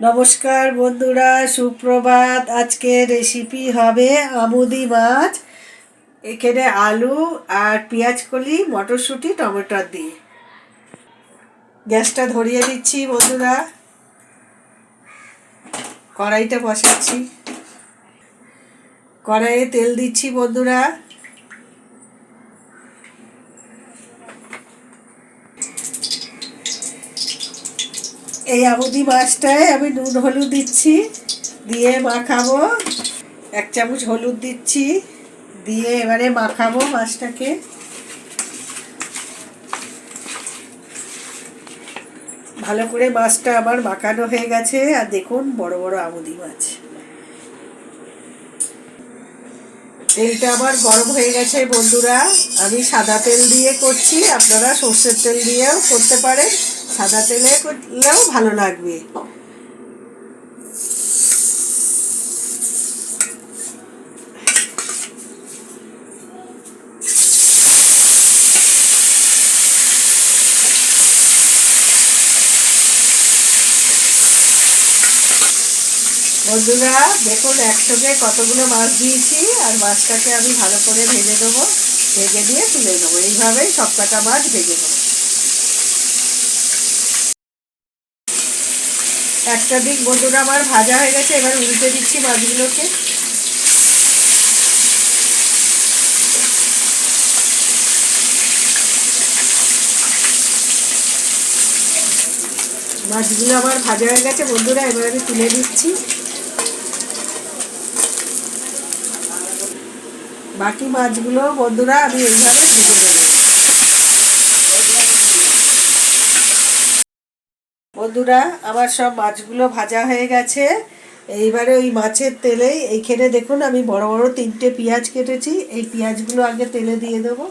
নমস্কার বন্ধুরা, সুপ্রভাত। আজকে রেসিপি হবে আমুদি মাছ, এখানে আলু আর পেঁয়াজ কলি, মটরশুঁটি, টমেটো দিয়ে। গ্যাসটা ধরিয়ে দিচ্ছি বন্ধুরা। কড়াইটা বসাচ্ছি। কড়াইয়ে তেল দিচ্ছি বন্ধুরা। এই আমুদি মাছটায় আমি নুন হলুদ দিচ্ছি, দিয়ে মাখাবো। এক চামচ হলুদ দিচ্ছি, দিয়ে এবারে মাখাবো মাছটাকে। ভালো করে মাছটা আমার মাখানো হয়ে গেছে, আর দেখুন বড় বড় আমুদি মাছ। তেলটা আমার গরম হয়ে গেছে বন্ধুরা, আমি সাদা তেল দিয়ে করছি, আপনারা সর্ষের তেল দিয়েও করতে পারেন। সাদা তেলে করলেও ভালো লাগবে। বন্ধুরা, দেখুন, একসঙ্গে কতগুলো মাছ দিয়েছি, আর মাছটাকে আমি ভালো করে ভেজে দেবো, ভেজে দিয়ে তুলে নেব। এইভাবেই সব কটা মাছ ভেজে দেবো একটা দিক বন্ধুরা, আমার ভাজা হয়ে গেছে, এবার উল্টে দিচ্ছি মাছগুলোকে। মাছগুলো আমার ভাজা হয়ে গেছে, বন্ধুরা, এবার আমি তুলে দিচ্ছি বাকি মাছগুলো, বন্ধুরা, আমি এইভাবে ভেজে দেবো বন্ধুরা, আমার সব মাছগুলো ভাজা হয়ে গেছে। এইবারে ওই মাছের তেলেই, এইখানে দেখুন আমি বড় বড় তিনটে পেঁয়াজ কেটেছি। এই পেঁয়াজগুলো আগে তেলে দিয়ে দেবো।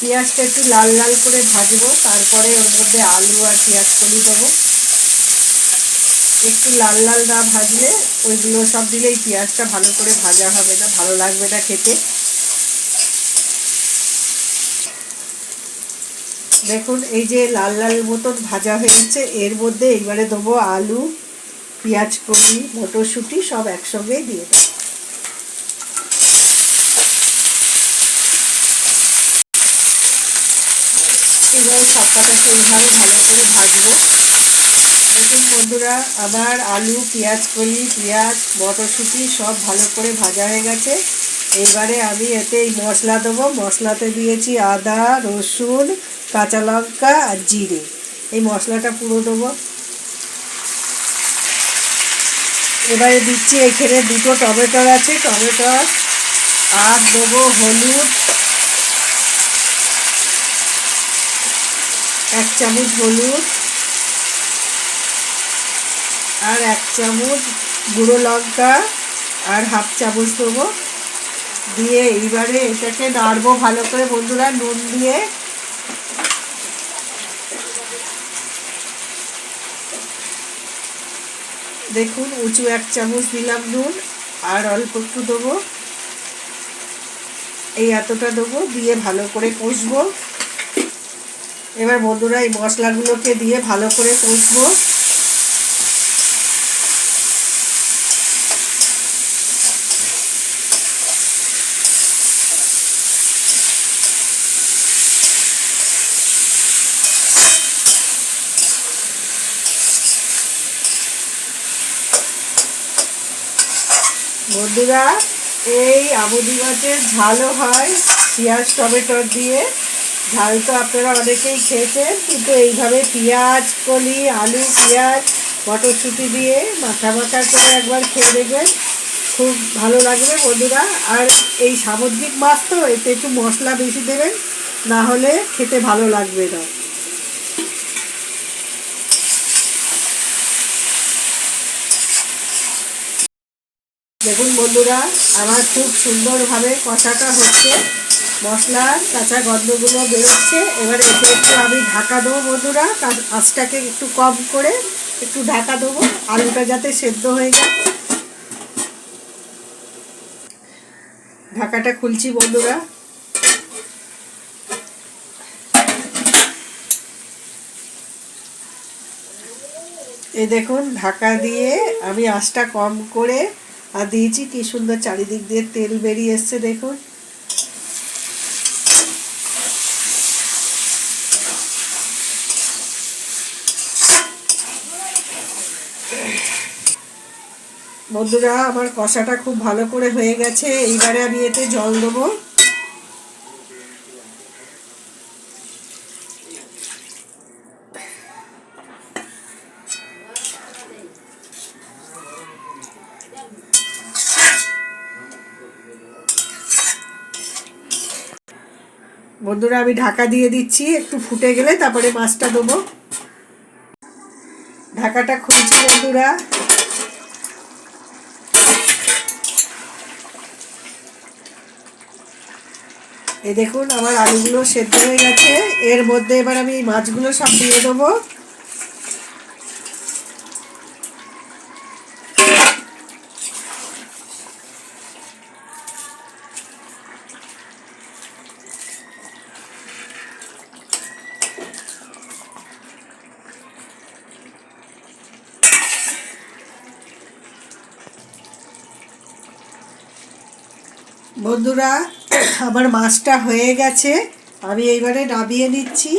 পেঁয়াজটা একটু লাল লাল করে ভাজবো, তারপরে ওর মধ্যে আলু আর পেঁয়াজ কলি দেবো। একটু লাল লাল না ভাজলে ওইগুলো সব দিলে এই পেঁয়াজটা ভালো করে ভাজা হবে না, ভালো লাগবে না খেতে। দেখুন, এই যে লাল লাল মতন ভাজা হয়েছে এর মধ্যে এইবারে দেবো আলু, পেঁয়াজ কলি মটরশুঁটি, সব একসঙ্গেই দিয়ে দেবো। এবার সবকটাকে এইভাবে ভালো করে ভাজবো। দেখুন বন্ধুরা আমার আলু, পেঁয়াজ কলি পেঁয়াজ, মটরশুঁটি সব ভালো করে ভাজা হয়ে গেছে। এবারে আমি এতে এই মশলা দেবো। মশলাতে দিয়েছি আদা, রসুন কাঁচা লঙ্কা আর জিরে। এই মশলাটা পুরো দেবো। এবারে দিচ্ছি এখানে দুটো টমেটো আছে। টমেটো আর দেবো হলুদ। এক চামচ হলুদ। আর এক চামচ গুঁড়ো লঙ্কা। আর হাফ চামচ দেবো। দিয়ে এইবারে এটাকে নাড়বো ভালো করে। বন্ধুরা, নুন দিয়ে দেখুন, উঁচু এক চামচ দিলাম নুন, আর অল্প একটু দেবো। এই এতটা দেবো, দিয়ে ভালো করে কষবো। এবার বন্ধুরা, এই মশলাগুলোকে দিয়ে ভালো করে কষবো। বন্ধুরা, এই আমুদি মাছের ঝালও হয় পেঁয়াজ, টমেটো দিয়ে। ঝাল তো আপনারা অনেকেই খেয়েছেন, কিন্তু এইভাবে পেঁয়াজ, কলি, আলু, পেঁয়াজ, মটরশুঁটি দিয়ে মাথা মাথা করে একবার খেয়ে দেখবেন, খুব ভালো লাগবে বন্ধুরা। আর এই সামুদ্রিক মাছ তো এতে একটু মশলা বেশি দেবেন, না হলে খেতে ভালো লাগবে না। দেখুন বন্ধুরা, আমার খুব সুন্দরভাবে কষাটা হচ্ছে। মশলা কাঁচা গন্ধগুলো বেরোচ্ছে। এবারে এতে একটু আমি ঢাকা দেবো বন্ধুরা আঁচটাকে একটু কম করে একটু ঢাকা দেবো। আলুটা যাতে সেদ্ধ হয়ে যায়। ঢাকাটা খুলছি বন্ধুরা। এই দেখুন, ঢাকা দিয়ে আমি আঁচটা কম করে আর দিয়েছি কি সুন্দর চারিদিক দিয়ে তেল বেরিয়ে এসছে, দেখুন। বন্ধুরা, আমার কষাটা খুব ভালো করে হয়ে গেছে। এইবারে আমি এতে জল দেবো। বন্ধুরা, আমি ঢাকা দিয়ে দিচ্ছি। একটু ফুটে গেলে তারপরে মাছটা দেবো। ঢাকাটা খুলছি বন্ধুরা। এই দেখুন, আমার আলুগুলো সেদ্ধ হয়ে গেছে। এর মধ্যে এবার আমি মাছগুলো সব দিয়ে দেবো। বন্ধুরা, আমার মাছটা হয়ে গেছে। আমি এইবারে নামিয়ে নিচ্ছি।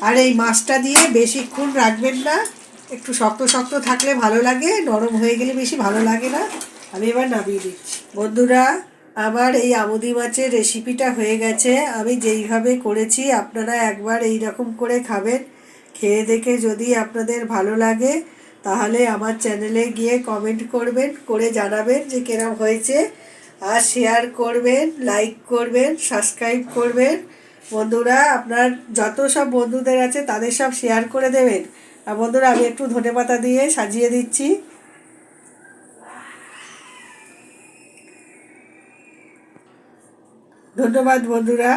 আর এই মাছটা দিয়ে বেশিক্ষণ রাখবেন না। একটু শক্ত শক্ত থাকলে ভালো লাগে, নরম হয়ে গেলে বেশি ভালো লাগে না। আমি এবার নামিয়ে দিচ্ছি বন্ধুরা, আমার এই আমুদি মাছের রেসিপিটা হয়ে গেছে। আমি যেইভাবে করেছি, আপনারা একবার এই রকম করে খাবেন। খেয়ে দেখে যদি আপনাদের ভালো লাগে, তাহলে আমার চ্যানেলে গিয়ে কমেন্ট করবেন, করে জানাবেন যে কেরম হয়েছে। আর শেয়ার করবেন লাইক করবেন সাবস্ক্রাইব করবেন। বন্ধুরা, আপনার যত সব বন্ধুদের আছে, তাদের সব শেয়ার করে দেবেন। আর বন্ধুরা, আমি একটু ধনে পাতা দিয়ে সাজিয়ে দিচ্ছি। ধন্যবাদ বন্ধুরা।